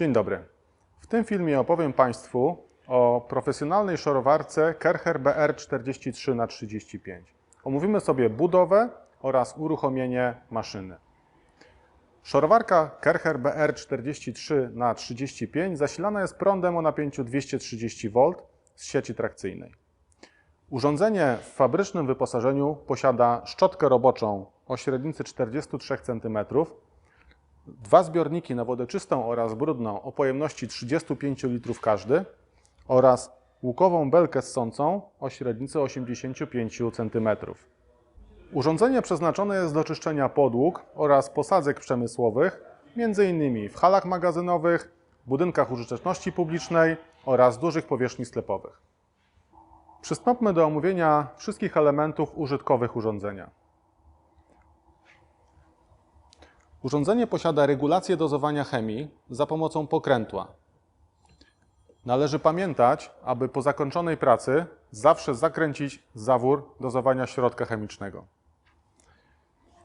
Dzień dobry. W tym filmie opowiem Państwu o profesjonalnej szorowarce Kercher BR43 na 35 Omówimy sobie budowę oraz uruchomienie maszyny. Szorowarka Kercher BR43 na 35 zasilana jest prądem o napięciu 230 V z sieci trakcyjnej. Urządzenie w fabrycznym wyposażeniu posiada szczotkę roboczą o średnicy 43 cm, dwa zbiorniki na wodę czystą oraz brudną o pojemności 35 litrów każdy oraz łukową belkę ssącą o średnicy 85 cm. Urządzenie przeznaczone jest do czyszczenia podłóg oraz posadzek przemysłowych, m.in. w halach magazynowych, budynkach użyteczności publicznej oraz dużych powierzchni sklepowych. Przystąpmy do omówienia wszystkich elementów użytkowych urządzenia. Urządzenie posiada regulację dozowania chemii za pomocą pokrętła. Należy pamiętać, aby po zakończonej pracy zawsze zakręcić zawór dozowania środka chemicznego.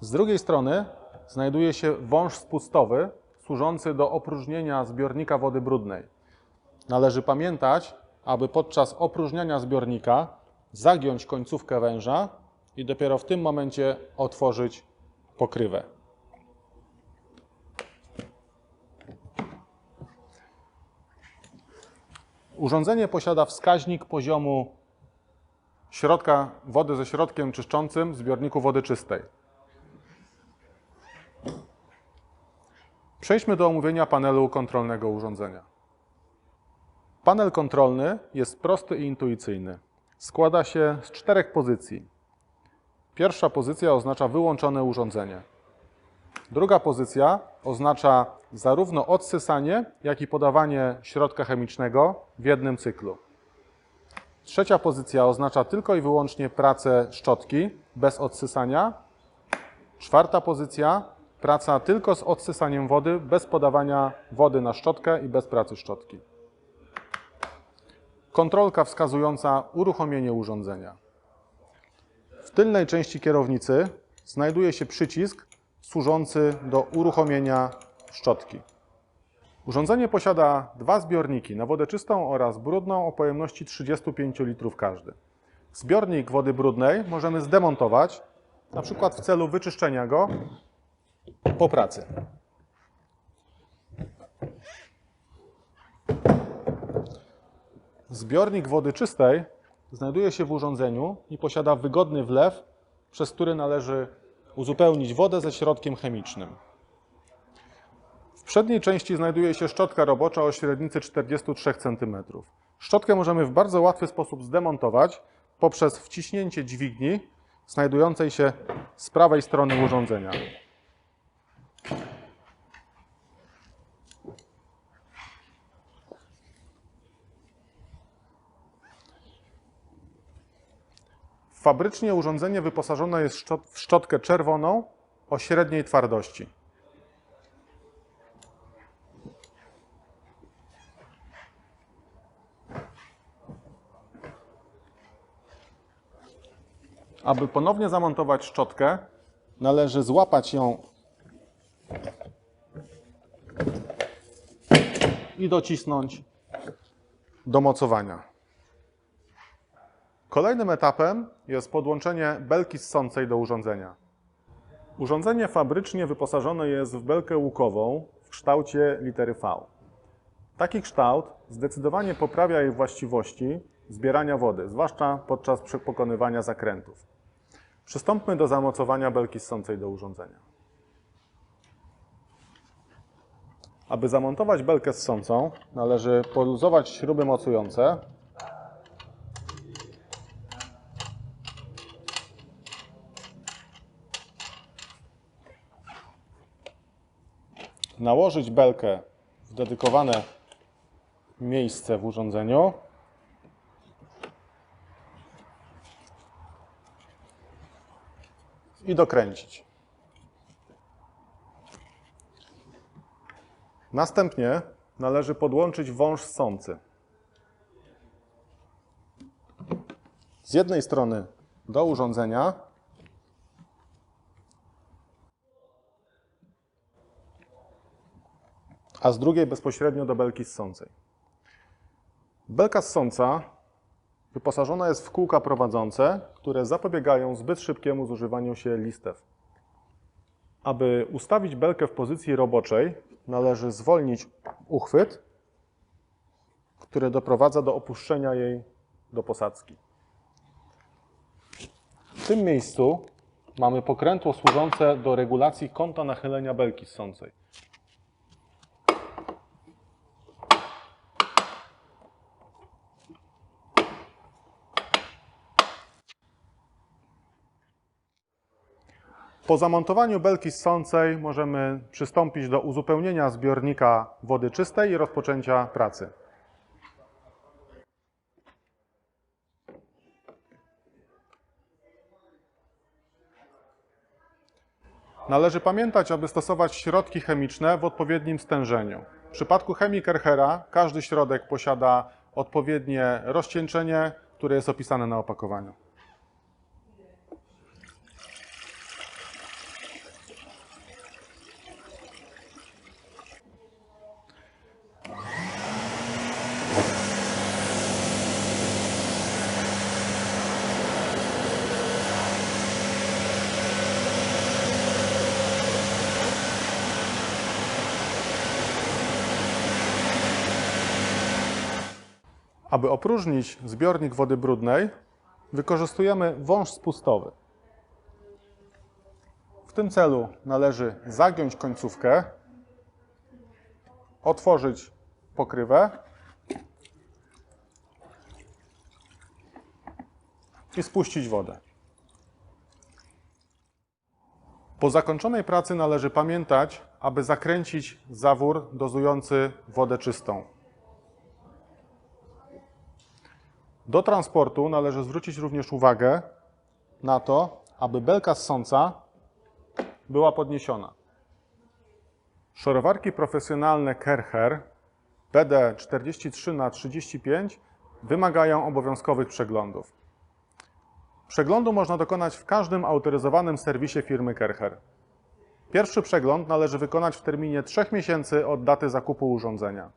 Z drugiej strony znajduje się wąż spustowy służący do opróżnienia zbiornika wody brudnej. Należy pamiętać, aby podczas opróżniania zbiornika zagiąć końcówkę węża i dopiero w tym momencie otworzyć pokrywę. Urządzenie posiada wskaźnik poziomu środka wody ze środkiem czyszczącym w zbiorniku wody czystej. Przejdźmy do omówienia panelu kontrolnego urządzenia. Panel kontrolny jest prosty i intuicyjny. Składa się z czterech pozycji. Pierwsza pozycja oznacza wyłączone urządzenie. Druga pozycja oznacza zarówno odsysanie, jak i podawanie środka chemicznego w jednym cyklu. Trzecia pozycja oznacza tylko i wyłącznie pracę szczotki bez odsysania. Czwarta pozycja praca tylko z odsysaniem wody, bez podawania wody na szczotkę i bez pracy szczotki. Kontrolka wskazująca uruchomienie urządzenia. W tylnej części kierownicy znajduje się przycisk służący do uruchomienia szczotki. Urządzenie posiada dwa zbiorniki na wodę czystą oraz brudną o pojemności 35 litrów każdy. Zbiornik wody brudnej możemy zdemontować, na przykład w celu wyczyszczenia go po pracy. Zbiornik wody czystej znajduje się w urządzeniu i posiada wygodny wlew, przez który należy uzupełnić wodę ze środkiem chemicznym. Przedniej części znajduje się szczotka robocza o średnicy 43 cm. Szczotkę możemy w bardzo łatwy sposób zdemontować poprzez wciśnięcie dźwigni znajdującej się z prawej strony urządzenia. Fabrycznie urządzenie wyposażone jest w szczotkę czerwoną o średniej twardości. Aby ponownie zamontować szczotkę, należy złapać ją i docisnąć do mocowania. Kolejnym etapem jest podłączenie belki ssącej do urządzenia. Urządzenie fabrycznie wyposażone jest w belkę łukową w kształcie litery V. Taki kształt zdecydowanie poprawia jej właściwości zbierania wody, zwłaszcza podczas pokonywania zakrętów. Przystąpmy do zamocowania belki ssącej do urządzenia. Aby zamontować belkę ssącą, należy poluzować śruby mocujące nałożyć belkę w dedykowane miejsce w urządzeniu. I dokręcić. Następnie należy podłączyć wąż ssący. Z jednej strony do urządzenia, a z drugiej bezpośrednio do belki ssącej. Belka ssąca wyposażona jest w kółka prowadzące, które zapobiegają zbyt szybkiemu zużywaniu się listew. Aby ustawić belkę w pozycji roboczej, należy zwolnić uchwyt, który doprowadza do opuszczenia jej do posadzki. W tym miejscu mamy pokrętło służące do regulacji kąta nachylenia belki ssącej. Po zamontowaniu belki ssącej możemy przystąpić do uzupełnienia zbiornika wody czystej i rozpoczęcia pracy. Należy pamiętać, aby stosować środki chemiczne w odpowiednim stężeniu. W przypadku chemii Kerchera każdy środek posiada odpowiednie rozcieńczenie, które jest opisane na opakowaniu. Aby opróżnić zbiornik wody brudnej, wykorzystujemy wąż spustowy. W tym celu należy zagiąć końcówkę, otworzyć pokrywę i spuścić wodę. Po zakończonej pracy należy pamiętać, aby zakręcić zawór dozujący wodę czystą. Do transportu należy zwrócić również uwagę na to, aby belka ssąca była podniesiona. Szorowarki profesjonalne Kercher BD 43x35 wymagają obowiązkowych przeglądów. Przeglądu można dokonać w każdym autoryzowanym serwisie firmy Kercher. Pierwszy przegląd należy wykonać w terminie 3 miesięcy od daty zakupu urządzenia.